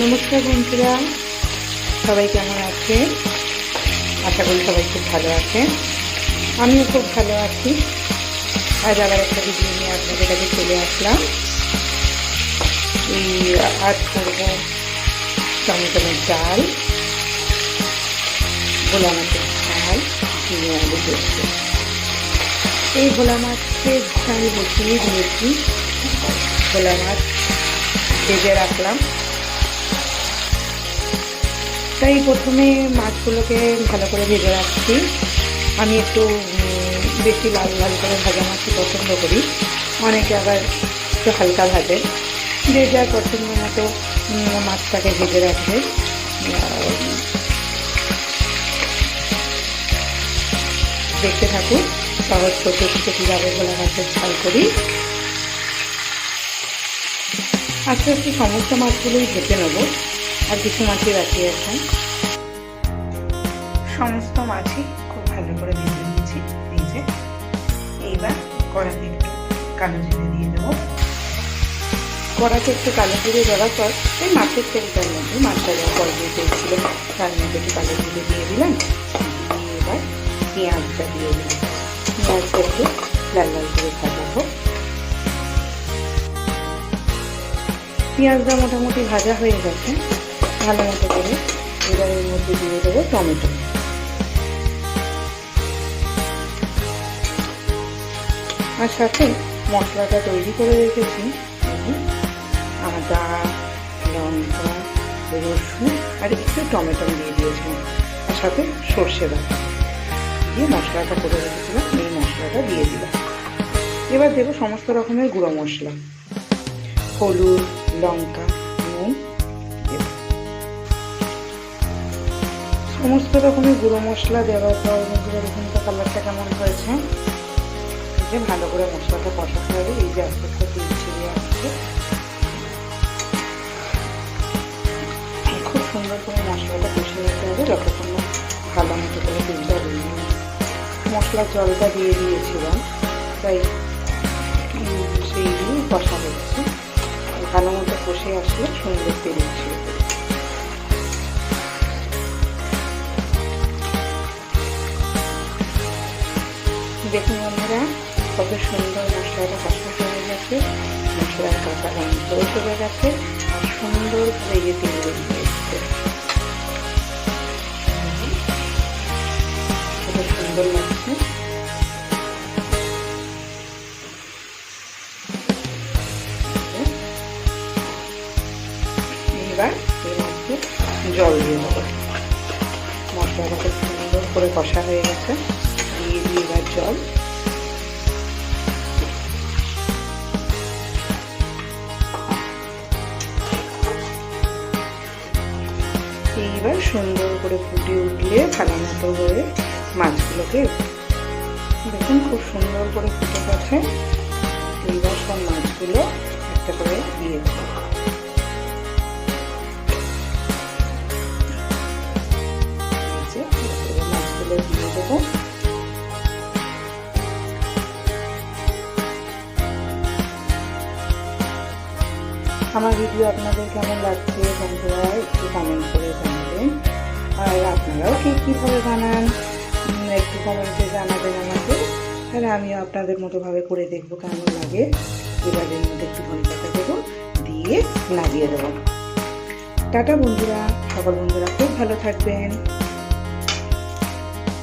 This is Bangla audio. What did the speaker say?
নমস্কার বন্ধুরা। সবাই কেমন আছে? আশা করি সবাই খুব ভালো আছে। আমিও খুব ভালো আছি। আজ আবার একটা ভিডিও নিয়ে আপনাদের কাছে চলে আসলাম। এই, আজ করব টমেটোর ডাল, ভোলা মাছের ডাল ঝিঙে আলু পেস্ট এই ভোলা মাছের আমি বসিয়ে দিয়েছি। ভোলা মাছ ভেজে রাখলাম। তাই প্রথমে মাছগুলোকে ভালো করে ভেজে রাখছি। আমি একটু বেশি লাল লাল করে ভাজা মাছই পছন্দ করি। অনেকে আবার একটু হালকা ভাজে। যে যার পছন্দ মতো মাছটাকে ভেজে আর দেখতে থাকুন, সহজ পদ্ধতিতে কীভাবে ভোলা মাছের ঝাল করি। আস্তে আস্তে সমস্ত মাছগুলোই ভেজে নেব। আর কিছু মাছই বাকি আছে? সমস্ত মাছই খুব ভালো করে ভেজে নিয়েছি যে। এইবার কড়াতে একটু কালো জিরে দিয়ে দেবো। কড়াতে একটু কালো জিরে দেওয়ার পর এই মাছের তেলটার মধ্যে মাছটা যখন বড় দিয়ে তেলছিল তার মধ্যে একটু কালো জিরে দিয়ে দিলাম। দিয়ে এবার পেঁয়াজটা দিয়ে দিলাম। পেঁয়াজটা একটু লাল লাল করে ভাজাবো। পেঁয়াজটা মোটামুটি ভাজা হয়ে গেছে। ভালো মতো করে এবার এর মধ্যে দিয়ে দেবো টমেটো। আর সাথে মশলাটা তৈরি করে রেখেছি। আদা, লঙ্কা, রসুন আর একটু টমেটো দিয়ে দিয়েছিলাম আর সাথে সর্ষে বাটা। দিয়ে মশলাটা করে রেখেছিলাম, এই মশলাটা দিয়ে দিলাম। এবার দেবো সমস্ত রকমের গুঁড়ো মশলা। হলুদ, লঙ্কা সমস্ত রকমের গুঁড়ো মশলা দেওয়ার পর বন্ধুরা দেখুন তো কালারটা কেমন হয়েছে। যে ভালো করে মশলাটা কষাতে হবে, এই যে আস্তে আস্তে তেল ছিঁড়ে আসছে। খুব সুন্দর করে মশলাটা কষিয়ে নিতে হবে, যতক্ষণ ভালো মতো করে তেলটা রয়ে মশলার জলটা দিয়ে দিয়েছিলাম, তাই সেই কষা হচ্ছে। ভালো মতো কষে আসলে সুন্দর তেল ছিল কত সুন্দর মশলাটা কষা হয়ে গেছে মশলার কাঁচা গন্ধও চলে গেছে, আর সুন্দর করে ইয়ে তেল বেরিয়ে সুন্দর লাগছে। এবার জল দিয়ে দেবো। মশলাটা খুব সুন্দর করে কষা হয়ে গেছে। দিয়ে দিই এবার জল এইবার সুন্দর করে ফুটিয়ে উঠলে ভালো মতো করে মাছগুলোকে দেখুন খুব সুন্দর করে ফুটে গেছে। এইবার সব মাছগুলো একটা করে দিয়ে দেবো। আমার ভিডিও আপনাদের কেমন লাগছে বন্ধুরা, একটু কমেন্ট করে জানাবেন। আর আপনারাও ঠিক কীভাবে বানান একটু কমেন্টে জানাবেন আমাকে। তাহলে আমিও আপনাদের মতোভাবে করে দেখব কেমন লাগে। এবার এর মধ্যে একটু ধনে পাতা দেবো দিয়ে লাগিয়ে দেবো। টাটা বন্ধুরা, সকল বন্ধুরা খুব ভালো থাকবেন।